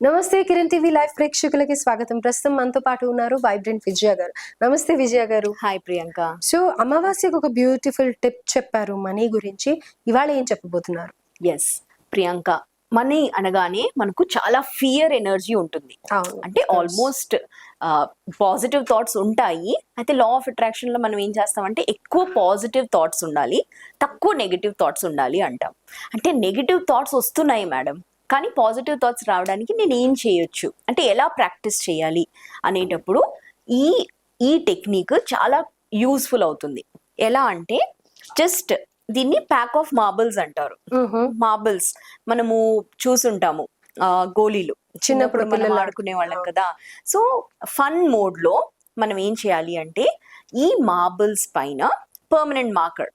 నమస్తే Kiran TV live ప్రేక్షకులకి స్వాగతం. ప్రస్తుతం మనతో పాటు ఉన్నారు వైబ్రెంట్ విజయ గారు. నమస్తే విజయ గారు. హాయ్ ప్రియాంక. సో అమావాస్యకు ఒక బ్యూటిఫుల్ టిప్ చెప్పారు మనీ గురించి. ఇవాళ ఏం చెప్పబోతున్నారు? ఎస్ ప్రియాంక. మనీ అనగానే మనకు చాలా ఫియర్ ఎనర్జీ ఉంటుంది. అంటే ఆల్మోస్ట్ పాజిటివ్ థాట్స్ ఉంటాయి. అయితే లా ఆఫ్ అట్రాక్షన్లో మనం ఏం చేస్తామంటే ఎక్కువ పాజిటివ్ థాట్స్ ఉండాలి తక్కువ నెగిటివ్ థాట్స్ ఉండాలి అంటాం. అంటే నెగిటివ్ థాట్స్ వస్తున్నాయి మేడం కానీ పాజిటివ్ థాట్స్ రావడానికి నేను ఏం చేయొచ్చు? అంటే ఎలా ప్రాక్టీస్ చేయాలి అనేటప్పుడు ఈ ఈ టెక్నిక్ చాలా యూస్ఫుల్ అవుతుంది. ఎలా అంటే జస్ట్ దీన్ని ప్యాక్ ఆఫ్ మార్బుల్స్ అంటారు. మార్బుల్స్ మనము చూసుంటాము. ఆ, గోళీలు. చిన్నప్పుడు మనం పిల్లలు ఆడుకునే వాళ్ళం కదా. సో ఫన్ మోడ్లో మనం ఏం చేయాలి అంటే ఈ మార్బుల్స్ పైన permanent marker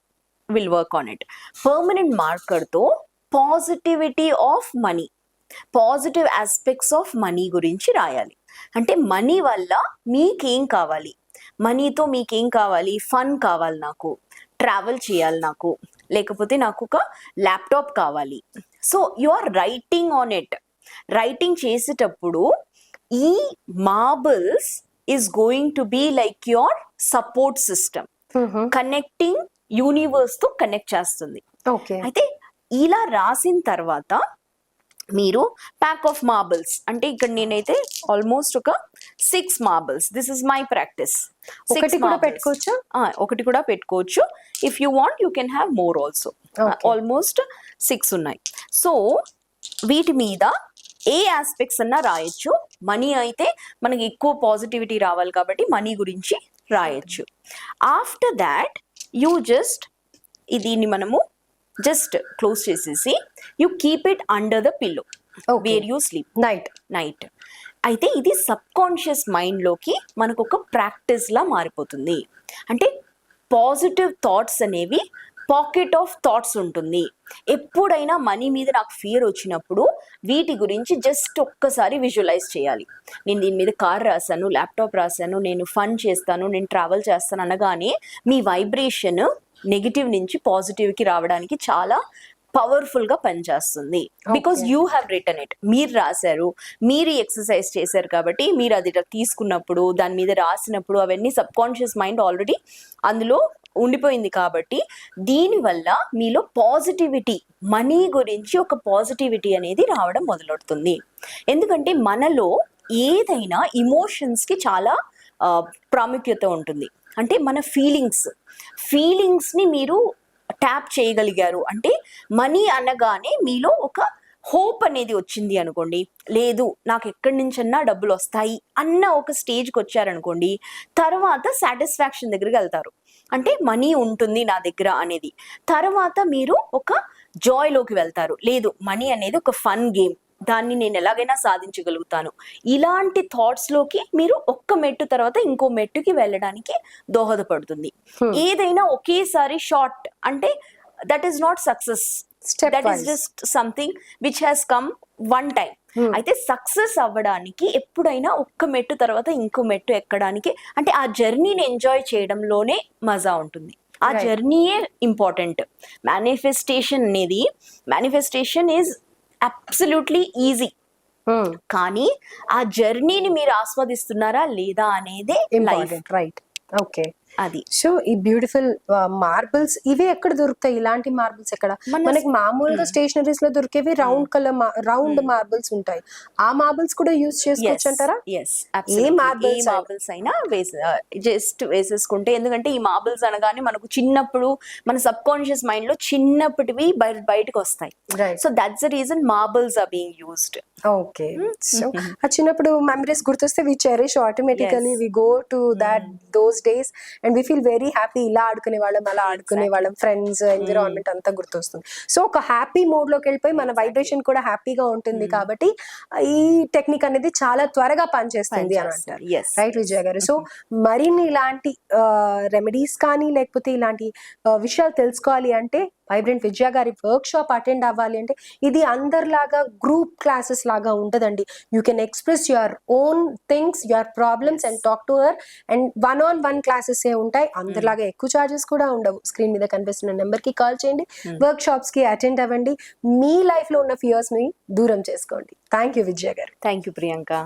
will work on it permanent మార్కర్తో positivity of money positive aspects of money గురించి రాయాలి. అంటే మనీ వల్ల మీకేం కావాలి? మనీతో మీకేం కావాలి? ఫన్ కావాలి నాకు. ట్రావెల్ చేయాలి నాకు. లేకపోతే నాకు ఒక ల్యాప్టాప్ కావాలి. So you are writing on it writing చేసేటప్పుడు ఈ marbles is going to be like your support system. Connecting యూనివర్స్తో connect చేస్తుంది. ఓకే అయితే ఇలా రాసిన తర్వాత మీరు ప్యాక్ ఆఫ్ మార్బుల్స్ అంటే ఇక్కడ నేనైతే ఆల్మోస్ట్ ఒక six marbles this is my practice ఒకటి కూడా పెట్టుకోవచ్చా? ఒకటి కూడా పెట్టుకోవచ్చు. If you want you can have more also. Almost six ఉన్నాయి. సో వీటి మీద ఏ ఆస్పెక్ట్స్ అన్నా రాయొచ్చు. మనీ అయితే మనకి ఎక్కువ పాజిటివిటీ రావాలి కాబట్టి మనీ గురించి రాయొచ్చు. ఆఫ్టర్ దాట్ యూ జస్ట్ దీన్ని మనము జస్ట్ క్లోజ్ చేసేసి you keep it under the pillow. Where you sleep night night అయితే ఇది సబ్ కాన్షియస్ మైండ్లోకి మనకు ఒక ప్రాక్టీస్లా మారిపోతుంది. అంటే పాజిటివ్ థాట్స్ అనేవి పాకెట్ ఆఫ్ థాట్స్ ఉంటుంది. ఎప్పుడైనా మనీ మీద నాకు ఫియర్ వచ్చినప్పుడు వీటి గురించి జస్ట్ ఒక్కసారి విజువలైజ్ చేయాలి. నేను దీని మీద కార్ రాశాను ల్యాప్టాప్ రాశాను నేను ఫన్ చేస్తాను నేను ట్రావెల్ చేస్తాను అనగానే మీ వైబ్రేషన్ నెగిటివ్ నుంచి పాజిటివ్కి రావడానికి చాలా పవర్ఫుల్గా పనిచేస్తుంది. Because. You have return it మీరు రాశారు మీరు ఎక్సర్సైజ్ చేశారు కాబట్టి మీరు అది తీసుకున్నప్పుడు దాని మీద రాసినప్పుడు అవన్నీ సబ్ కాన్షియస్ మైండ్ ఆల్రెడీ అందులో ఉండిపోయింది కాబట్టి దీనివల్ల మీలో పాజిటివిటీ మనీ గురించి ఒక పాజిటివిటీ అనేది రావడం మొదలవుతుంది. ఎందుకంటే మనలో ఏదైనా ఇమోషన్స్కి చాలా ప్రాముఖ్యత ఉంటుంది. అంటే మన ఫీలింగ్స్ ఫీలింగ్స్ని మీరు ట్యాప్ చేయగలిగారు. అంటే మనీ అనగానే మీలో ఒక హోప్ అనేది వచ్చింది అనుకోండి. లేదు నాకు ఎక్కడి నుంచన్నా డబ్బులు వస్తాయి అన్న ఒక స్టేజ్కి వచ్చారనుకోండి తర్వాత సాటిస్ఫాక్షన్ దగ్గరికి వెళ్తారు. అంటే మనీ ఉంటుంది నా దగ్గర అనేది. తర్వాత మీరు ఒక జాయ్లోకి వెళ్తారు. లేదు మనీ అనేది ఒక ఫన్ గేమ్ దాన్ని నేను ఎలాగైనా సాధించగలుగుతాను ఇలాంటి థాట్స్లోకి మీరు ఒక్క మెట్టు తర్వాత ఇంకో మెట్టుకి వెళ్ళడానికి దోహదపడుతుంది. ఏదైనా ఒకేసారి షార్ట్ అంటే that is not success that is. Just something which has come one time. అయితే సక్సెస్ అవ్వడానికి ఎప్పుడైనా ఒక్క మెట్టు తర్వాత ఇంకో మెట్టు ఎక్కడానికి అంటే ఆ జర్నీని ఎంజాయ్ చేయడంలోనే మజా ఉంటుంది ఆ. జర్నీయే ఇంపార్టెంట్ మేనిఫెస్టేషన్ అనేది manifestation is absolutely easy. Hmm. కానీ ఆ జర్నీని మీరు ఆస్వాదిస్తున్నారా లేదా అనేదే రైట్ ఓకే అది. సో ఈ బ్యూటిఫుల్ మార్బుల్స్ ఇవి ఎక్కడ దొరుకుతాయి? ఇలాంటి మార్బుల్స్ ఎక్కడ? మన- మనకి మామూలుగా స్టేషనరీస్లో దొరికేవి రౌండ్ కలర్ రౌండ్. మార్బుల్స్ ఉంటాయి. ఆ మార్బుల్స్ కూడా యూజ్ చేసుకోవచ్చు అంటారా? ఏ? మార్బుల్స్ అయినా. వేసే జస్ట్ వేసేసుకుంటే ఎందుకంటే ఈ మార్బుల్స్ అనగానే మనకు చిన్నప్పుడు మన సబ్ కాన్షియస్ మైండ్లో చిన్నప్పటివి బయట బయటకు వస్తాయి. So that's the reason marbles are being used okay. So ఆ చిన్నప్పుడు మెమరీస్ గుర్తొస్తే we cherish automatically. We go to that those days and we feel very happy ఇలా ఆడుకునే వాళ్ళం అలా ఆడుకునే వాళ్ళం ఫ్రెండ్స్ ఎన్విరాన్మెంట్ అంతా గుర్తొస్తుంది. సో ఒక హ్యాపీ మోడ్లోకి వెళ్ళిపోయి మన వైబ్రేషన్ కూడా హ్యాపీగా ఉంటుంది కాబట్టి ఈ టెక్నిక్ అనేది చాలా త్వరగా పనిచేస్తుంది అని అంటారు రైట్ విజయ గారు? సో మరిన్ని ఇలాంటి రెమెడీస్ కానీ లేకపోతే ఇలాంటి విషయాలు తెలుసుకోవాలి అంటే వైబ్రెంట్ విద్యా గారి వర్క్ షాప్ అటెండ్ అవ్వాలి అంటే ఇది అందరిలాగా గ్రూప్ క్లాసెస్ లాగా ఉంటదండి. You can express your own things your problems and talk to her and one on one classes ఏ ఉంటాయి. అందరిలాగా ఎక్కువ చార్జెస్ కూడా ఉండవు. స్క్రీన్ మీద కనిపిస్తున్న నెంబర్కి కాల్ చేయండి. వర్క్ షాప్స్కి అటెండ్ అవ్వండి. మీ లైఫ్లో ఉన్న ఫియర్స్ని దూరం చేసుకోండి. థ్యాంక్ యూ విజయ గారు. Thank you Priyanka